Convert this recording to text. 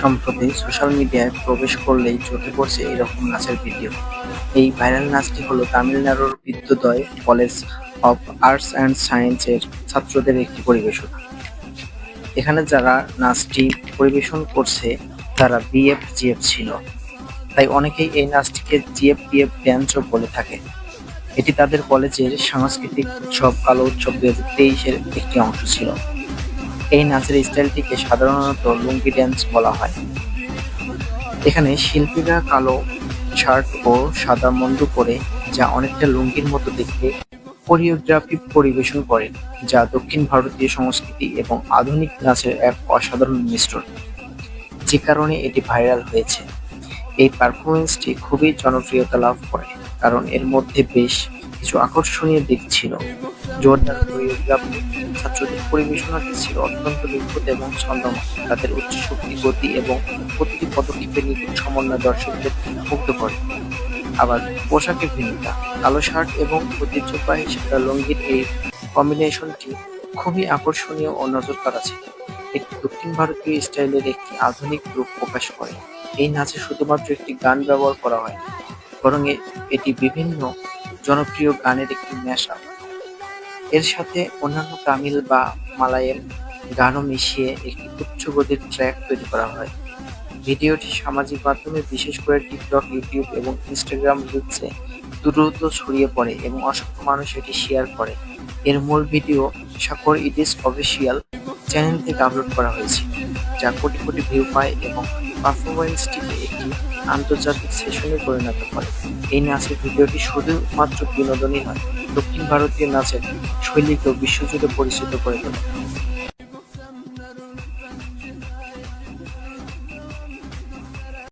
সম্প্রতি সোশ্যাল মিডিয়ায় প্রবেশ করলেই চোখে পড়ছে এরকম নাচের ভিডিও। এই ভাইরাল নাচটি হলো তামিলনাড়ুর Vidyodaya college of arts and সায়েন্সের ছাত্রদের একটি পরিবেশনা। এখানে যারা নাচটি পরিবেশন করছে, তারা বিএফ, জিএফ ছিল। তাই অনেকেই এই নাচটিকে জিএফ, বিএফ ড্যান্সও বলে থাকে। এটি তাদের কলেজের সাংস্কৃতিক উৎসব কালো উৎসব দুই হাজার তেইশের একটি অংশ ছিল। এই নাচের স্টাইলটিকে সাধারণত লুঙ্গি ড্যান্স বলা হয়। এখানে শিল্পীরা কালো শার্ট ও সাদা মুন্ডু পরে যা অনেকটা লুঙ্গির মতো দেখতে কোরিওগ্রাফি পরিবেশন করেন যা দক্ষিণ ভারতীয় সংস্কৃতি এবং আধুনিক নাচের এক অসাধারণ মিশ্রণ। যে কারণে এটি ভাইরাল হয়েছে। এই পারফরমেন্সটি খুবই জনপ্রিয়তা লাভ করে, কারণ এর মধ্যে বেশ কিছু আকর্ষণীয় দিক ছিল। জোরদার কোরিওগ্রাফি ছাত্রদের পরিবেশনাটি ছিল অত্যন্ত নিখুঁত এবং ছন্দময়। তাদের উচ্চ শক্তি, গতি এবং প্রতিটি পদক্ষেপের নিখুঁত সমন্বয় দর্শকদের মুগ্ধ করে। আবার পোশাকের ভিন্নতা, কালো শার্ট এবং ঐতিহ্যবাহী সাদা লুঙ্গির এই কম্বিনেশনটি খুবই আকর্ষণীয় ও নজর কাড়া ছিল এটি দক্ষিণ ভারতীয় স্টাইলের একটি আধুনিক রূপ প্রকাশ করে। এই নাচে শুধুমাত্র একটি গান ব্যবহার করা হয় বরং এটি বিভিন্ন জনপ্রিয় গানের একটি মেশা এর সাথে অন্যান্য তামিল বা মালায়াম গানও মিশিয়ে একটি উচ্চ গতির ট্র্যাক তৈরি করা হয়। ভিডিওটি সামাজিক মাধ্যমে বিশেষ করে টিকটক ইউটিউব এবং ইনস্টাগ্রাম রিলসে দ্রুত ছড়িয়ে পড়ে এবং অসংখ্য মানুষ এটি শেয়ার করে। এর মূল ভিডিও সাকর ইডিস অফিসিয়াল চ্যানেল থেকে আপলোড করা হয়েছে, যা কোটি কোটি ভিউ পায় এবং পারফরমেন্সটিকে একটি আন্তর্জাতিক সেশনে পরিণত করে। এই নাচের ভিডিওটি শুধুমাত্র বিনোদনই নয়, দক্ষিণ ভারতীয় নাচের শৈলীকেও বিশ্বজুড়ে পরিচিত করে তোলে।